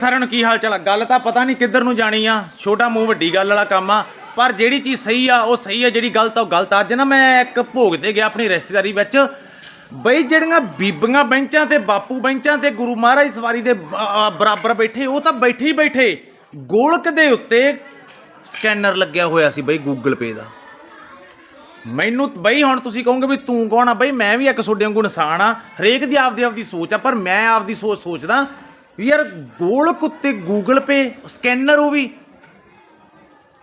ਸਾਰਿਆਂ ਨੂੰ ਕੀ ਹਾਲ ਚਾਲ ਆ? ਗੱਲ ਤਾਂ ਪਤਾ ਨਹੀਂ ਕਿੱਧਰ ਨੂੰ ਜਾਣੀ ਆ। ਛੋਟਾ ਮੂੰਹ ਵੱਡੀ ਗੱਲ ਵਾਲਾ ਕੰਮ ਆ। ਪਰ ਜਿਹੜੀ ਚੀਜ਼ ਸਹੀ ਆ, ਉਹ ਸਹੀ ਆ, ਜਿਹੜੀ ਗਲਤ ਆ, ਉਹ ਗਲਤ ਆ। ਅੱਜ ਨਾ ਮੈਂ ਇੱਕ ਭੋਗ ਤੇ ਗਿਆ ਆਪਣੀ ਰਿਸ਼ਤੇਦਾਰੀ ਵਿੱਚ। ਬਈ ਜਿਹੜੀਆਂ ਬੀਬੀਆਂ ਬੈਂਚਾਂ ਤੇ ਬਾਪੂ ਬੈਂਚਾਂ ਤੇ ਗੁਰੂ ਮਹਾਰਾਜ ਸਵਾਰੀ ਦੇ ਬਰਾਬਰ ਬੈਠੇ, ਉਹ ਤਾਂ ਬੈਠੇ ਹੀ ਬੈਠੇ। ਗੋਲਕ ਦੇ ਉੱਤੇ ਸਕੈਨਰ ਲੱਗਿਆ ਹੋਇਆ ਸੀ ਬਈ ਗੂਗਲ ਪੇ ਦਾ। ਮੈਨੂੰ ਬਈ ਹੁਣ ਤੁਸੀਂ ਕਹੋਗੇ ਵੀ ਤੂੰ ਕੌਣ ਆ? ਬਈ ਮੈਂ ਵੀ ਇੱਕ ਤੁਹਾਡੇ ਵਾਂਗੂ ਇਨਸਾਨ ਆ। ਹਰੇਕ ਦੀ ਆਪਦੀ ਆਪਦੀ ਸੋਚ ਆ, ਪਰ ਮੈਂ ਆਪਦੀ ਸੋਚ, ਸੋਚਦਾ ਯਾਰ ਗੋਲਕ ਉੱਤੇ ਗੂਗਲ ਪੇ ਸਕੈਨਰ ਉਹ ਵੀ।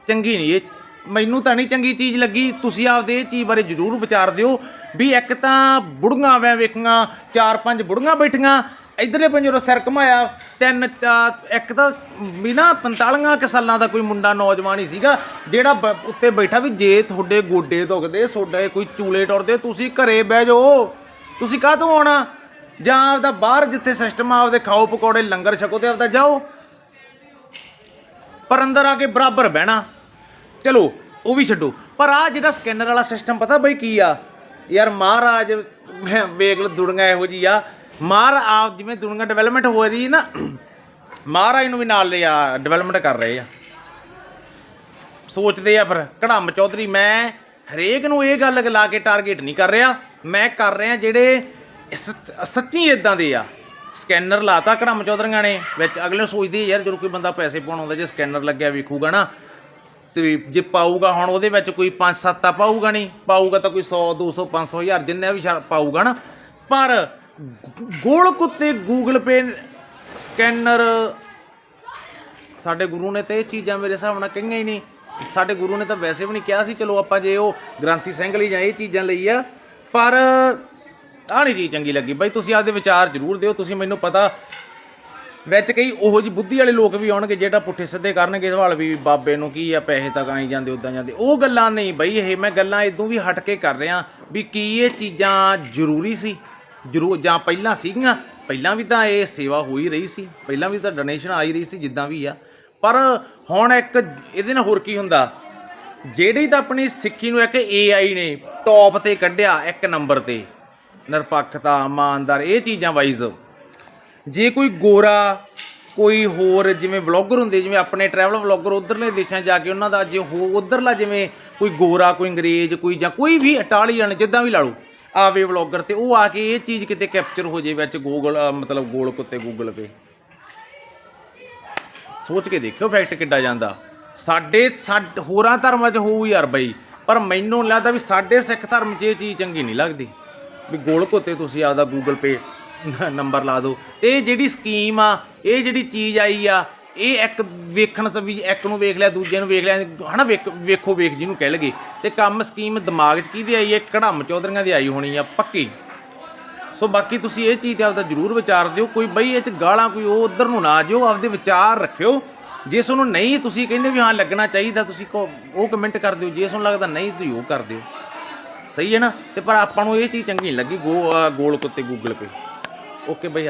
ਚੰਗੀ ਨਹੀਂ ਇਹ। ਮੈਨੂੰ ਤਾਂ ਨਹੀਂ ਚੰਗੀ ਚੀਜ਼ ਲੱਗੀ। ਤੁਸੀਂ ਆਪਦੇ ਇਹ ਚੀਜ਼ ਬਾਰੇ ਜ਼ਰੂਰ ਵਿਚਾਰ ਦਿਓ ਵੀ ਇੱਕ ਤਾਂ ਬੁੜੀਆਂ ਵੈ ਵੇਖੀਆਂ, ਚਾਰ ਪੰਜ ਬੁੜੀਆਂ ਬੈਠੀਆਂ, ਇਧਰਲੇ ਪੰਜੋਂ ਸਿਰ ਘਮਾਇਆ, ਤਿੰਨ ਤਾਂ- ਇੱਕ ਤਾਂ ਵੀ ਨਾ 45 ਕੁ ਸਾਲਾਂ ਦਾ ਕੋਈ ਮੁੰਡਾ ਨੌਜਵਾਨ ਹੀ ਸੀਗਾ, ਜਿਹੜਾ ਬ- ਉੱਤੇ ਬੈਠਾ ਵੀ ਜੇ ਤੁਹਾਡੇ ਗੋਡੇ ਦੁਖਦੇ, ਤੁਹਾਡੇ ਕੋਈ ਚੂਲੇ ਟੁਰਦੇ, ਤੁਸੀਂ ਘਰੇ ਬਹਿ ਜਾਓ। ਤੁਸੀਂ ਕਾਹ ਤੋਂ ਆਉਣਾ? ਜਾਂ ਆਪਦਾ ਬਾਹਰ ਜਿੱਥੇ ਸਿਸਟਮ ਆ, ਆਪਦੇ ਖਾਓ ਪਕੌੜੇ, ਲੰਗਰ ਛਕੋ ਤੇ ਆਪਦਾ ਜਾਓ। ਪਰ ਅੰਦਰ ਆ ਕੇ ਬਰਾਬਰ ਬਹਿਣਾ। ਚਲੋ, ਉਹ ਵੀ ਛੱਡੋ। ਪਰ ਆ ਜਿਹੜਾ ਸਕੈਨਰ ਵਾਲਾ ਸਿਸਟਮ ਪਤਾ ਬਈ ਕੀ ਆ? ਯਾਰ ਮਹਾਰਾਜ, ਮੈਂ ਵੇਖ ਲ ਦੁਨੀਆ ਇਹੋ ਜੀ ਆ। ਮਾਰ ਆਪ ਜਿਵੇਂ ਦੁਨੀਆ ਡਿਵੈਲਪਮੈਂਟ ਹੋ ਰਹੀ ਨਾ, ਮਹਾਰਾਜ ਨੂੰ ਵੀ ਨਾਲ ਲਿਆ ਡਿਵੈਲਪਮੈਂਟ ਕਰ ਰਹੇ ਆ। ਸੋਚਦੇ ਆ ਫਿਰ ਕੜਮ ਚੌਧਰੀ, ਮੈਂ ਹਰੇਕ ਨੂੰ ਇਹ ਗੱਲ ਲਾ ਕੇ ਟਾਰਗੇਟ ਨਹੀਂ ਕਰ ਰਿਹਾ। ਮੈਂ ਕਰ ਰਿਹਾ ਜਿਹੜੇ ਸੱਚ- ਸੱਚੀ ਇਦਾਂ ਦੇ ਆ। ਸਕੈਨਰ ਲਾਤਾ ਕੜਮ ਚੌਧਰੀਆਂ ਨੇ, ਵਿੱਚ ਅਗਲੇ ਸੋਚਦੇ ਯਾਰ ਜਦੋਂ ਕੋਈ ਬੰਦਾ ਪੈਸੇ ਪਾਉਣ ਆਉਂਦਾ, ਜੇ ਸਕੈਨਰ ਲੱਗਿਆ ਵੇਖੂਗਾ ਨਾ, ਤੇ ਜੇ ਪਾਊਗਾ ਹੁਣ ਉਹਦੇ ਵਿੱਚ ਕੋਈ 5-7 ਤਾਂ ਪਾਊਗਾ ਨਹੀਂ। ਪਾਊਗਾ ਤਾਂ ਕੋਈ 100 200 500 ਹਜ਼ਾਰ, ਜਿੰਨਾ ਵੀ ਸ਼ਾ- ਪਾਊਗਾ ਨਾ। ਪਰ ਗੋਲ ਕੁੱਤੇ ਗੂਗਲ ਪੇ ਸਕੈਨਰ ਸਾਡੇ ਗੁਰੂ ਨੇ ਤਾਂ ਇਹ ਚੀਜ਼ਾਂ ਮੇਰੇ ਹਿਸਾਬ ਨਾਲ ਕਹੀਆਂ ਹੀ ਨਹੀਂ। ਸਾਡੇ ਗੁਰੂ ਨੇ ਤਾਂ ਵੈਸੇ ਵੀ ਨਹੀਂ ਕਿਹਾ ਸੀ, ਚਲੋ ਆਪਾਂ ਜੇ ਉਹ ਗ੍ਰੰਥੀ ਸਿੰਘ ਲਈ ਜਾਂ ਇਹ ਚੀਜ਼ਾਂ ਲਈ ਆ, ਪਰ ਆਹ ਨਹੀਂ ਚੀਜ਼ ਚੰਗੀ ਲੱਗੀ। ਬਾਈ ਤੁਸੀਂ ਆਪਦੇ ਵਿਚਾਰ ਜ਼ਰੂਰ ਦਿਓ, ਤੁਸੀਂ ਮੈਨੂੰ ਪਤਾ ਵਿੱਚ ਕਈ ਉਹੋ ਜੀ ਬੁੱਧੀ ਵਾਲੇ ਲੋਕ ਵੀ ਆਉਣਗੇ, ਜਿਹੜਾ ਪੁੱਠੇ ਸਿੱਧੇ ਕਰਨਗੇ, ਸਵਾਲ ਵੀ ਬਾਬੇ ਨੂੰ ਕੀ ਆ, ਪੈਸੇ ਤੱਕ ਆਈ ਜਾਂਦੇ ਉਦਾਂ ਜਾਂਦੇ। ਉਹ ਗੱਲਾਂ ਨਹੀਂ ਬਈ ਇਹ, ਮੈਂ ਗੱਲਾਂ ਇਦੋਂ ਵੀ ਹਟ ਕੇ ਕਰ ਰਿਹਾ ਵੀ ਕੀ ਇਹ ਚੀਜ਼ਾਂ ਜ਼ਰੂਰੀ ਸੀ। ਜ਼ਰੂਰ, ਜਾਂ ਪਹਿਲਾਂ ਸੀਗੀਆਂ, ਪਹਿਲਾਂ ਵੀ ਤਾਂ ਇਹ ਸੇਵਾ ਹੋ ਹੀ ਰਹੀ ਸੀ, ਪਹਿਲਾਂ ਵੀ ਤਾਂ ਡੋਨੇਸ਼ਨ ਆ ਹੀ ਰਹੀ ਸੀ, ਜਿੱਦਾਂ ਵੀ ਆ। ਪਰ ਹੁਣ ਇੱਕ ਇਹਦੇ ਨਾਲ ਹੋਰ ਕੀ ਹੁੰਦਾ, ਜਿਹੜੀ ਤਾਂ ਆਪਣੀ ਸਿੱਖੀ ਨੂੰ ਇੱਕ AI ਨੇ ਟੌਪ ਤੇ ਕੱਢਿਆ ਇੱਕ ਨੰਬਰ ਤੇ ਨਿਰਪੱਖਤਾ, ਇਮਾਨਦਾਰ, ਇਹ ਚੀਜ਼ਾਂ ਵਾਈਜ਼ ਜੇ ਕੋਈ ਗੋਰਾ, ਕੋਈ ਹੋਰ ਜਿਵੇਂ ਵਲੌਗਰ ਹੁੰਦੇ, ਜਿਵੇਂ ਆਪਣੇ ਟਰੈਵਲ ਵਲੌਗਰ ਉਧਰਲੇ ਦੇਸ਼ਾਂ ਜਾ ਕੇ ਉਹਨਾਂ ਦਾ ਜੇ ਹੋ ਉਧਰਲਾ ਜਿਵੇਂ ਕੋਈ ਗੋਰਾ, ਕੋਈ ਅੰਗਰੇਜ਼, ਕੋਈ ਜਾਂ ਕੋਈ ਵੀ ਇਟਾਲੀਅਨ ਜਿੱਦਾਂ ਵੀ ਲਾ ਲਓ, ਆਵੇ ਵਲੌਗਰ ਤੇ ਉਹ ਆ ਕੇ ਇਹ ਚੀਜ਼ ਕਿਤੇ ਕੈਪਚਰ ਹੋ ਜੇ ਵਿੱਚ ਗੂਗਲ ਮਤਲਬ ਗੋਲ ਕੁੱਤੇ ਗੂਗਲ ਪੇ ਸੋਚ ਕੇ ਦੇਖਿਓ ਫੈਕਟ ਕਿੱਡਾ ਜਾਂਦਾ। ਸਾਡੇ ਸਾਡ- ਹੋਰਾਂ ਧਰਮਾਂ 'ਚ ਹੋਊ ਯਾਰ ਬਈ, ਪਰ ਮੈਨੂੰ ਲੱਗਦਾ ਵੀ ਸਾਡੇ ਸਿੱਖ ਧਰਮ 'ਚ ਇਹ ਚੀਜ਼ ਚੰਗੀ ਨਹੀਂ ਲੱਗਦੀ। ਵੀ ਗੋਲਕ ਉੱਤੇ ਤੁਸੀਂ ਆਪਦਾ ਗੂਗਲ ਪੇ ਨੰਬਰ ਲਾ ਦਿਓ। ਇਹ ਜਿਹੜੀ ਸਕੀਮ ਆ, ਇਹ ਜਿਹੜੀ ਚੀਜ਼ ਆਈ ਆ, ਇਹ ਇੱਕ ਵੇਖਣ ਤੋਂ ਵੀ ਇੱਕ ਨੂੰ ਵੇਖ ਲਿਆ, ਦੂਜੇ ਨੂੰ ਵੇਖ ਲਿਆ, ਹਨਾ, ਵੇਖ- ਵੇਖੋ, ਵੇਖ ਜਿਹਨੂੰ ਕਹਿ ਲਗੇ ਤੇ ਕੰਮ ਸਕੀਮ ਦਿਮਾਗ 'ਚ ਕਿਹਦੀ ਆਈ ਹੈ ਕੜਮ ਚੌਧਰੀਆਂ ਦੀ ਆਈ ਹੋਣੀ ਆ, ਪੱਕੀ। ਸੋ ਬਾਕੀ ਤੁਸੀਂ ਇਹ ਚੀਜ਼ ਤੇ ਆਪਦਾ ਜਰੂਰ ਵਿਚਾਰ ਦਿਓ। ਕੋਈ ਬਈ ਇਹ ਚ ਗਾਲਾਂ ਕੋਈ ਉਹ ਉਧਰ ਨੂੰ ਨਾ ਜਿਓ, ਆਪਦੇ ਵਿਚਾਰ ਰੱਖਿਓ। ਜੇ ਤੁਹਾਨੂੰ ਨਹੀਂ ਤੁਸੀਂ ਕਹਿੰਦੇ ਵੀ ਹਾਂ, ਲੱਗਣਾ ਚਾਹੀਦਾ, ਤੁਸੀਂ ਕਹੋ ਉਹ ਕਮੈਂਟ ਕਰ ਦਿਓ। ਜੇ ਤੁਹਾਨੂੰ ਲੱਗਦਾ ਨਹੀਂ, ਤੁਸੀਂ ਉਹ ਕਰ ਦਿਓ। ਸਹੀ ਹੈ ਨਾ? ਤੇ ਪਰ ਆਪਾਂ ਨੂੰ ਇਹ ਚੀਜ਼ ਚੰਗੀ ਨਹੀਂ ਲੱਗੀ, ਗੋ ਗੋਲ ਕੁੱਤੇ ਗੂਗਲ ਪੇ ਓਕੇ ਬਈ